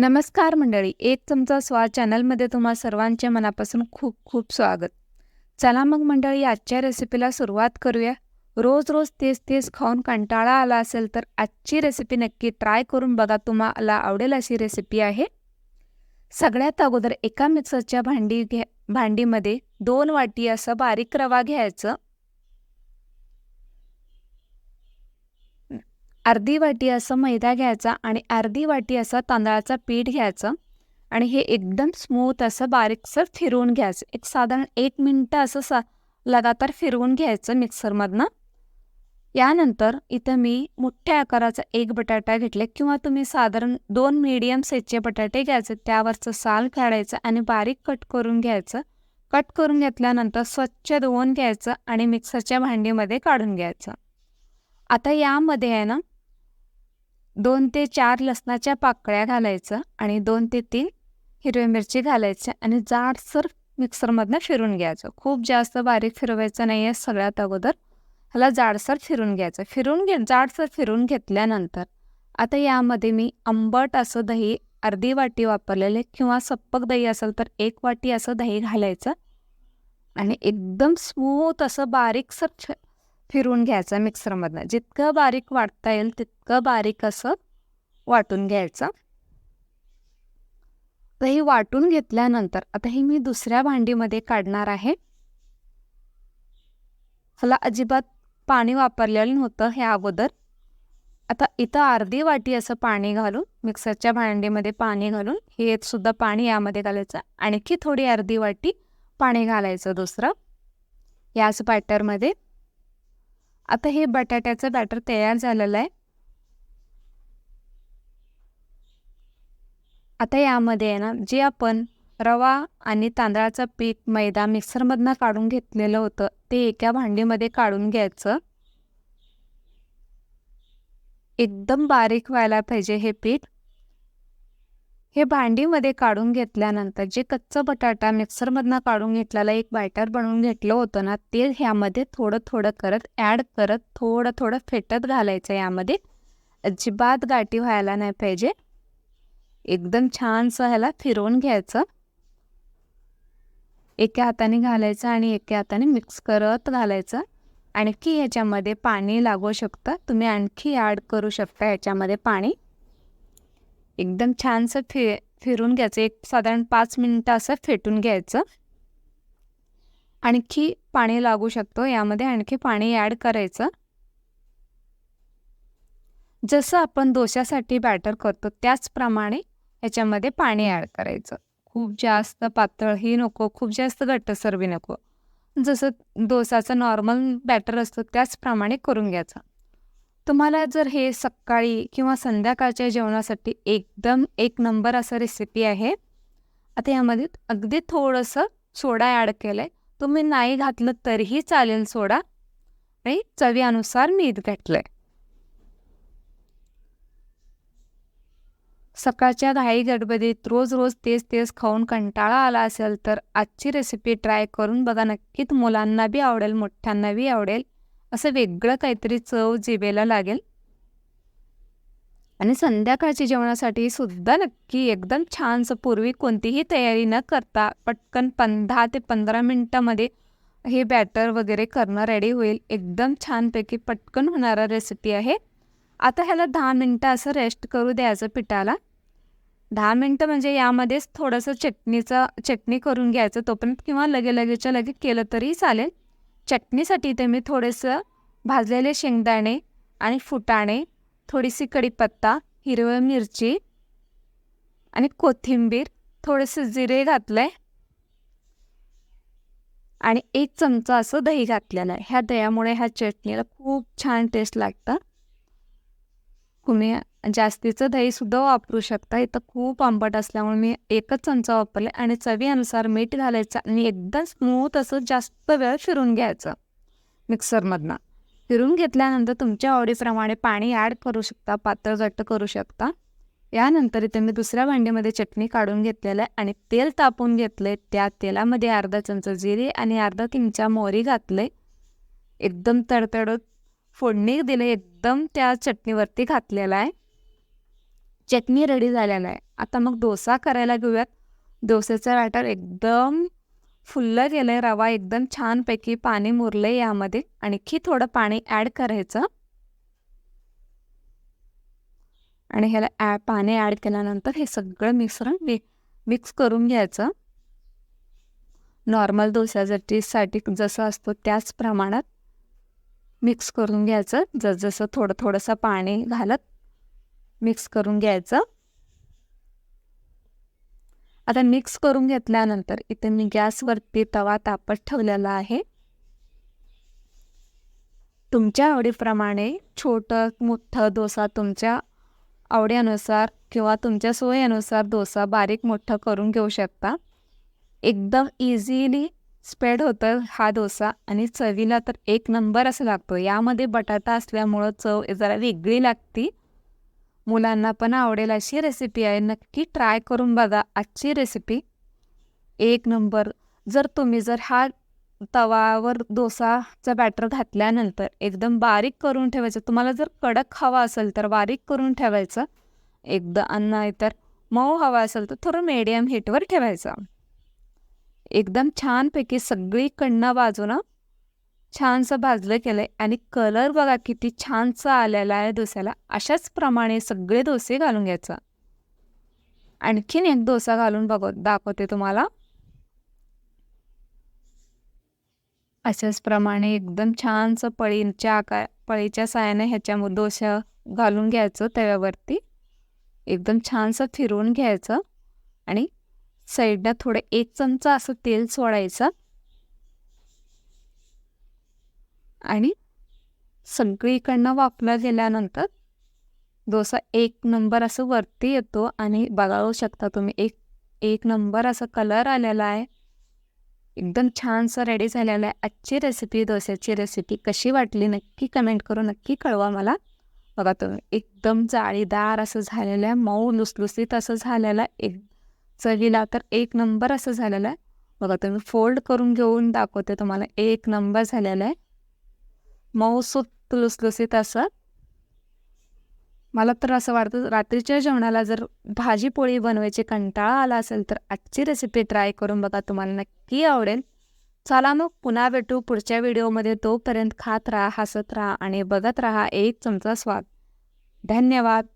नमस्कार मंडळी एक चमचा स्वाद चॅनलमध्ये तुम्हा सर्वांचे मनापासून खूप खूप स्वागत. चला मग मंडळी आजच्या रेसिपीला सुरुवात करूया. रोज रोज तेच तेच खाऊन कंटाळा आला असेल तर आजची रेसिपी नक्की ट्राय करून बघा तुम्हाला आवडेल अशी रेसिपी आहे. सगळ्यात अगोदर एका मिक्सरच्या भांडी घ्या भांडीमध्ये दोन वाटी असं बारीक रवा घ्यायचं. अर्धी वाटी असं मैदा घ्यायचा आणि अर्धी वाटी असं तांदळाचं पीठ घ्यायचं आणि हे एकदम स्मूथ असं बारीकसर फिरवून घ्यायचं. एक साधारण एक मिनटं असं सा लगातार फिरवून घ्यायचं मिक्सरमधनं यानंतर इथं मी मोठ्या आकाराचा एक बटाटा घेतले किंवा तुम्ही साधारण दोन मीडियम साईजचे बटाटे घ्यायचे त्यावरचं साल काढायचं आणि बारीक कट करून घ्यायचं. कट करून घेतल्यानंतर स्वच्छ धुवून घ्यायचं आणि मिक्सरच्या भांडीमध्ये काढून घ्यायचं. आता यामध्ये आहे ना दोन ते चार लसणाच्या पाकळ्या घालायचं आणि दोन ते तीन हिरवी मिरची घालायच्या आणि जाडसर मिक्सरमधनं फिरून घ्यायचं. खूप जास्त बारीक फिरवायचं नाही आहे सगळ्यात अगोदर. ह्याला जाडसर फिरून घ्यायचं. फिरून घे जाडसर फिरून घेतल्यानंतर आता यामध्ये मी आंबट असं दही अर्धी वाटी वापरलेले किंवा सप्पक दही असेल तर एक वाटी असं दही घालायचं. आणि एकदम स्मूथ असं बारीकसर फिरून घ्यायचं मिक्सरमधनं. जितकं बारीक वाटता येईल तितकं बारीक असं वाटून घ्यायचं. तर हे वाटून घेतल्यानंतर आता हे मी दुसऱ्या भांडीमध्ये काढणार आहे. ह्याला अजिबात पाणी वापरलेलं नव्हतं हे अगोदर. आता इथं अर्धी वाटी असं पाणी घालून मिक्सरच्या भांडीमध्ये पाणी घालून हे सुद्धा पाणी यामध्ये घालायचं. आणखी थोडी अर्धी वाटी पाणी घालायचं दुसरं. याच बॅटरमध्ये आता हे बटाट्याचं बॅटर तयार झालेलं आहे. आता यामध्ये आहे ना जे आपण रवा आणि तांदळाचं पीठ मैदा मिक्सरमधनं काढून घेतलेलं होतं ते एका भांडीमध्ये काढून घ्यायचं. एकदम बारीक व्हायला पाहिजे हे पीठ. हे भांडीमध्ये काढून घेतल्यानंतर जे कच्चं बटाटा मिक्सरमधनं काढून घेतलेलं एक बायटर बनवून घेतलं होतं ना ते ह्यामध्ये थोडं थोडं करत ॲड करत थोडं थोडं फेटत घालायचं यामध्ये. अजिबात गाठी व्हायला नाही पाहिजे. एकदम छानसं ह्याला फिरवून घ्यायचं. एका हाताने घालायचं आणि एका हाताने मिक्स करत घालायचं. आणखी ह्याच्यामध्ये पाणी लागू शकतं. तुम्ही आणखी ॲड करू शकता ह्याच्यामध्ये पाणी. एकदम छानसं फि फिरून घ्यायचं. एक साधारण पाच मिनटं असं फेटून घ्यायचं. आणखी पाणी लागू शकतो यामध्ये. आणखी पाणी ॲड करायचं. जसं आपण दोशासाठी बॅटर करतो त्याचप्रमाणे याच्यामध्ये पाणी ॲड करायचं. खूप जास्त पातळही नको. खूप जास्त घट्टसर बी नको. जसं डोसाचं नॉर्मल बॅटर असतो त्याचप्रमाणे करून घ्यायचं. तुम्हाला जर हे सकाळी किंवा संध्याकाळच्या जेवणासाठी एकदम एक नंबर असं रेसिपी आहे आता यामध्ये अगदी थोडंसं सोडा ॲड केलं आहे तुम्ही नाही घातलं तरीही चालेल सोडा. आणि चवीनुसार मीठ घातलं आहे सकाळच्या घाई गडबडीत रोज रोज तेच तेच खाऊन कंटाळा आला असेल तर आजची रेसिपी ट्राय करून बघा. नक्कीच मुलांना बी आवडेल मोठ्यांना बी आवडेल. असं वेगळं काहीतरी चव जिभेला लागेल? आणि संध्याकाळच्या जेवणासाठी सुद्धा नक्की एकदम छानसं पूर्वी कोणतीही तयारी न करता पटकन पंधरा दहा ते पंधरा मिनटामध्ये हे बॅटर वगैरे करणं रेडी होईल. एकदम छानपैकी पटकन होणारा रेसिपी आहे. आता ह्याला दहा मिनटं असं रेस्ट करू द्यायचं पिठाला. दहा मिनटं म्हणजे यामध्येच थोडंसं चटणीचं चटणी करून घ्यायचं तोपर्यंत किंवा लगे लगेच्या लगे केलं तरी चालेल. चटणीसाठी ते मी थोडंसं भाजलेले शेंगदाणे आणि फुटाणे थोडीशी कढीपत्ता हिरवं मिरची आणि कोथिंबीर थोडेसे जिरे घातलं आहे आणि एक चमचा असं दही घातलेलं आहे. ह्या दह्यामुळे ह्या चटणीला खूप छान टेस्ट लागतं. तुम्ही जास्तीचं दहीसुद्धा वापरू शकता. इथं खूप आंबट असल्यामुळे मी एकच चमचा वापरले आणि चवीनुसार मीठ घालायचं आणि एकदम स्मूथ असं जास्त वेळ फिरून घ्यायचं मिक्सरमधनं फिरून घेतल्यानंतर तुमच्या आवडीप्रमाणे पाणी ॲड करू शकता पातळ घट्ट करू शकता. यानंतर इथे मी दुसऱ्या भांडीमध्ये चटणी काढून घेतलेलं आहे आणि तेल तापून घेतलं आहे त्या तेलामध्ये अर्धा चमचा जिरे आणि अर्धा किंचा मोहरी घातलं आहे एकदम तडतडत फोडणी दिले एकदम त्या चटणीवरती घातलेला आहे. चटणी रेडी झालेला आहे. आता मग डोसा करायला घेऊयात. डोसेचं बॅटर एकदम फुललं गेलं आहे रवा एकदम छानपैकी पाणी मुरलं यामध्ये. आणखी थोडं पाणी ॲड करायचं. आणि ह्याला ॲ पाणी ॲड केल्यानंतर हे सगळं मिश्रण मि मिक्स करून घ्यायचं. नॉर्मल डोसासाठी जसं असतो त्याच प्रमाणात मिक्स करून घ्यायचं. जसजसं थोडं थोडंसं पाणी घालत मिक्स करून घ्यायचं. आता मिक्स करून घेतल्यानंतर इथे मी गॅसवरती तवा तापत ठेवलेला आहे. तुमच्या आवडीप्रमाणे छोटं मोठं डोसा तुमच्या आवडीनुसार किंवा तुमच्या सोयीनुसार डोसा बारीक मोठं करून घेऊ शकता. एकदम इझिली स्प्रेड होतं हा डोसा आणि चवीला तर एक नंबर असं लागतो. यामध्ये बटाटा असल्यामुळं चव जरा वेगळी लागती. मुलांना पण आवडेल अशी रेसिपी आहे. नक्की ट्राय करून बघा आजची रेसिपी एक नंबर जर तुम्ही जर हा तवावर डोसाचा बॅटर घातल्यानंतर एकदम बारीक करून ठेवायचं तुम्हाला जर कडक हवा असेल तर बारीक करून ठेवायचं. एकदा अन्न तर मऊ हवा असेल तर थोडं मीडियम हीटवर ठेवायचं. एकदम छानपैकी सगळीकडनं बाजूनं छानसं भाजलं केलं आहे आणि कलर बघा किती छानसा आलेला आहे डोस्याला. अशाच प्रमाणे सगळे डोसे घालून घ्यायचं. आणखीन एक डोसा घालून बघ दाखवते तुम्हाला. अशाच प्रमाणे एकदम छानसं पळीच्या आकार पळीच्या साह्याने ह्याच्या डोसा घालून घ्यायचं तव्यावरती. एकदम छानसं फिरवून घ्यायचं. आणि साईडला थोडं एक चमचा असं तेल सोडायचं. आणि सगळीकडनं वापरला गेल्यानंतर डोसा एक नंबर असं वरती येतो आणि बघावू शकता तुम्ही एक एक नंबर असं कलर आलेला आहे. एकदम छानसं रेडी झालेलं आहे. आजची रेसिपी डोस्याची रेसिपी कशी वाटली नक्की कमेंट करून नक्की कळवा मला. बघा तुम्ही एकदम जाळीदार असं झालेलं आहे मऊ लुसलुसीत असं झालेलं आहे. एक चवीला तर एक नंबर असं झालेला आहे. बघा तुम्ही फोल्ड करून घेऊन दाखवते तुम्हाला. एक नंबर झालेला आहे. मऊ सुत लुसलुसीत असं. मला तर असं वाटतं रात्रीच्या जेवणाला जर भाजी पोळी बनवायची कंटाळा आला असेल तर आजची रेसिपी ट्राय करून बघा तुम्हाला नक्की आवडेल. चला मग पुन्हा भेटू पुढच्या व्हिडिओमध्ये तोपर्यंत खात राहा हसत राहा आणि बघत राहा. एक चमचा स्वाद. धन्यवाद.